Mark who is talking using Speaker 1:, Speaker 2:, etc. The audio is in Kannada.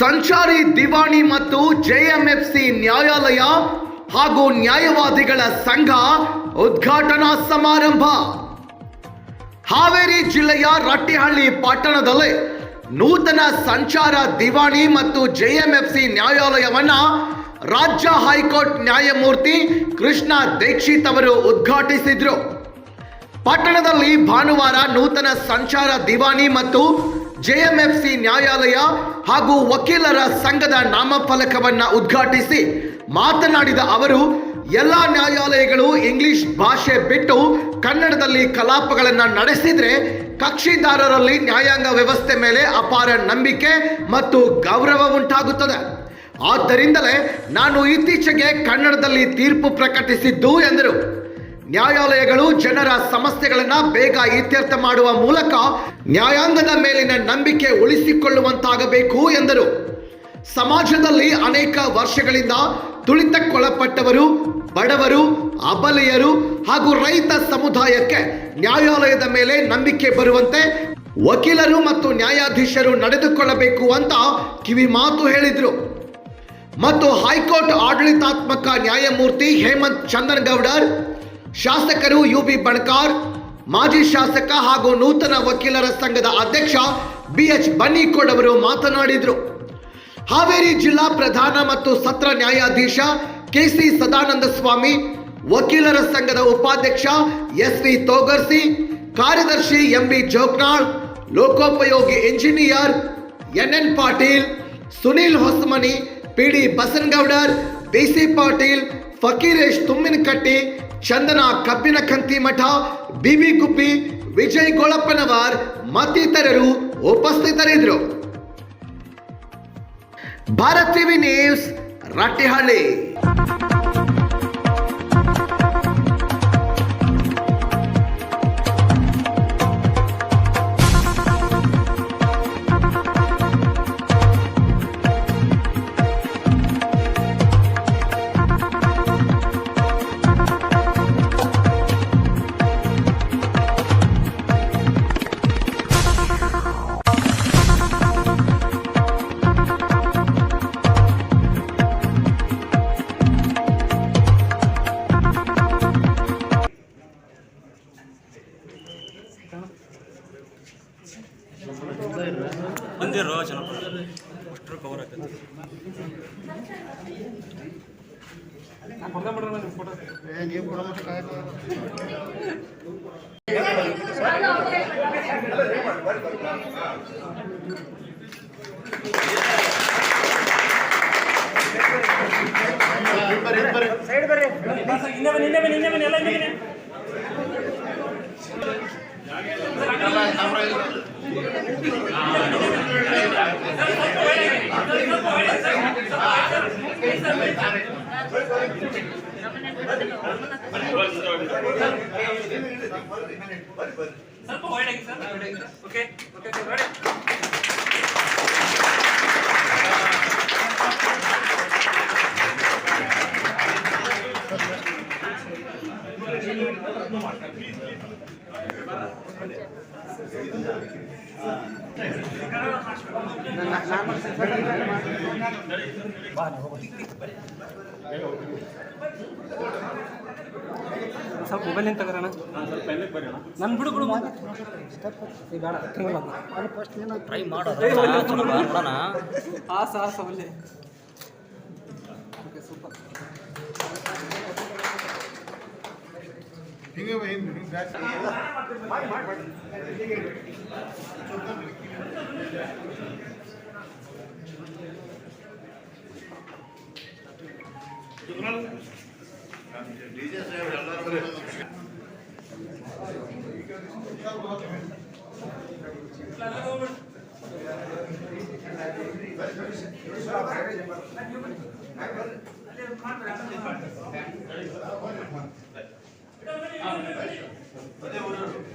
Speaker 1: ಸಂಚಾರಿ ದಿವಾಣಿ ಮತ್ತು ಜೆಎಂಎಫ್ಸಿ ನ್ಯಾಯಾಲಯ ಹಾಗೂ ನ್ಯಾಯವಾದಿಗಳ ಸಂಘ ಉದ್ಘಾಟನಾ ಸಮಾರಂಭ. ಹಾವೇರಿ ಜಿಲ್ಲೆಯ ರಟ್ಟಿಹಳ್ಳಿ ಪಟ್ಟಣದಲ್ಲಿ ನೂತನ ಸಂಚಾರ ದಿವಾಣಿ ಮತ್ತು ಜೆಎಂಎಫ್ಸಿ ನ್ಯಾಯಾಲಯವನ್ನ ರಾಜ್ಯ ಹೈಕೋರ್ಟ್ ನ್ಯಾಯಮೂರ್ತಿ ಕೃಷ್ಣ ದೀಕ್ಷಿತ್ ಅವರು ಉದ್ಘಾಟಿಸಿದರು. ಪಟ್ಟಣದಲ್ಲಿ ಭಾನುವಾರ ನೂತನ ಸಂಚಾರ ದಿವಾಣಿ ಮತ್ತು ಜೆಎಂಎಫ್ಸಿ ನ್ಯಾಯಾಲಯ ಹಾಗೂ ವಕೀಲರ ಸಂಘದ ನಾಮಫಲಕವನ್ನು ಉದ್ಘಾಟಿಸಿ ಮಾತನಾಡಿದ ಅವರು, ಎಲ್ಲ ನ್ಯಾಯಾಲಯಗಳು ಇಂಗ್ಲಿಷ್ ಭಾಷೆ ಬಿಟ್ಟು ಕನ್ನಡದಲ್ಲಿ ಕಲಾಪಗಳನ್ನು ನಡೆಸಿದರೆ ಕಕ್ಷಿದಾರರಲ್ಲಿ ನ್ಯಾಯಾಂಗ ವ್ಯವಸ್ಥೆ ಮೇಲೆ ಅಪಾರ ನಂಬಿಕೆ ಮತ್ತು ಗೌರವ ಉಂಟಾಗುತ್ತದೆ. ಆದ್ದರಿಂದಲೇ ನಾನು ಇತ್ತೀಚೆಗೆ ಕನ್ನಡದಲ್ಲಿ ತೀರ್ಪು ಪ್ರಕಟಿಸಿದ್ದು ಎಂದರು. ನ್ಯಾಯಾಲಯಗಳು ಜನರ ಸಮಸ್ಯೆಗಳನ್ನು ಬೇಗ ಇತ್ಯರ್ಥ ಮಾಡುವ ಮೂಲಕ ನ್ಯಾಯಾಂಗದ ಮೇಲಿನ ನಂಬಿಕೆ ಉಳಿಸಿಕೊಳ್ಳುವಂತಾಗಬೇಕು ಎಂದರು. ಸಮಾಜದಲ್ಲಿ ಅನೇಕ ವರ್ಷಗಳಿಂದ ತುಳಿತಕ್ಕೊಳಪಟ್ಟವರು, ಬಡವರು, ಅಬಲೆಯರು ಹಾಗೂ ರೈತ ಸಮುದಾಯಕ್ಕೆ ನ್ಯಾಯಾಲಯದ ಮೇಲೆ ನಂಬಿಕೆ ಬರುವಂತೆ ವಕೀಲರು ಮತ್ತು ನ್ಯಾಯಾಧೀಶರು ನಡೆದುಕೊಳ್ಳಬೇಕು ಅಂತ ಕಿವಿ ಮಾತು ಹೇಳಿದರು. ಮತ್ತು ಹೈಕೋರ್ಟ್ ಆಡಳಿತಾತ್ಮಕ ನ್ಯಾಯಮೂರ್ತಿ ಹೇಮಂತ್ ಚಂದನಗೌಡರ್, ಶಾಸಕರು ಯು ಬಿ ಬಣಕಾರ್ ಮಾಜಿ ಶಾಸಕ ಹಾಗೂ ನೂತನ ವಕೀಲರ ಸಂಘದ ಅಧ್ಯಕ್ಷ ಬಿ ಎಚ್ ಬನ್ನಿಕೋಡ್ ಅವರು ಮಾತನಾಡಿದರು. ಹಾವೇರಿ ಜಿಲ್ಲಾ ಪ್ರಧಾನ ಮತ್ತು ಸತ್ರ ನ್ಯಾಯಾಧೀಶ ಕೆಸಿ ಸದಾನಂದ ಸ್ವಾಮಿ, ವಕೀಲರ ಸಂಘದ ಉಪಾಧ್ಯಕ್ಷ ಎಸ್ ವಿ ತೋಗರ್ಸಿ, ಕಾರ್ಯದರ್ಶಿ ಎಂ ಬಿ ಜೋಕ್ನಾಳ್, ಲೋಕೋಪಯೋಗಿ engineer N N Patil, Sunil Hosamani, PD Basangoudar Basanagoudar BC Patil, Fakiresh Tumminakatti, Chandana ಕಬ್ಬಿನ ಕಂತಿಮಠ ಬಿಬಿ ಗುಬ್ಬಿ ವಿಜಯ್ ಗೋಳಪ್ಪನವರ್ ಮತ್ತಿತರರು ಉಪಸ್ಥಿತರಿದ್ದರು. Bharat TV news Rattihalli.
Speaker 2: ಬಂದಿರೋ ಜನಪದ ಅಷ್ಟರು ಕವರ್ ಆಗ್ತದೆ. ಸೈಡ್ ಬರ್ರಿ. ಇನ್ನೊಮ್ಮೆ ಇನ್ನೊಮ್ಮೆ ಇನ್ನೊಮ್ಮೆ ಎಲ್ಲ ಇನ್ನೊಮ್ಮೆ ಸ್ವಲ್ಪ ಹೊರಗೆ ಸರ್ ಓಕೆ ಓಕೆ ಓಕೆ ಹೊರಗೆ ಸ್ವಲ್ಪ ಮೊಬೈಲ್ ನಿಂತ ತಗೋಣ ನನ್ನ ಬಿಡು ಬಿಡು ಬೇಡ ತಿಂಗಳ
Speaker 3: ಟ್ರೈ ಮಾಡೋಣ
Speaker 2: ಆಸ ಆಸ ಒಳ್ಳೆ. ಓಕೆ ಸೂಪರ್ ಹಿಂಗೆ ಹಿಂದು ಹಿಂಗೆ ಜಾಸ್ತಿ
Speaker 4: ಡಿಜೆ ಸಾಹೇಬ್ ಎಲ್ಲರೂ ನಾನು ಮಾಡ್ತೀನಿ Cadê o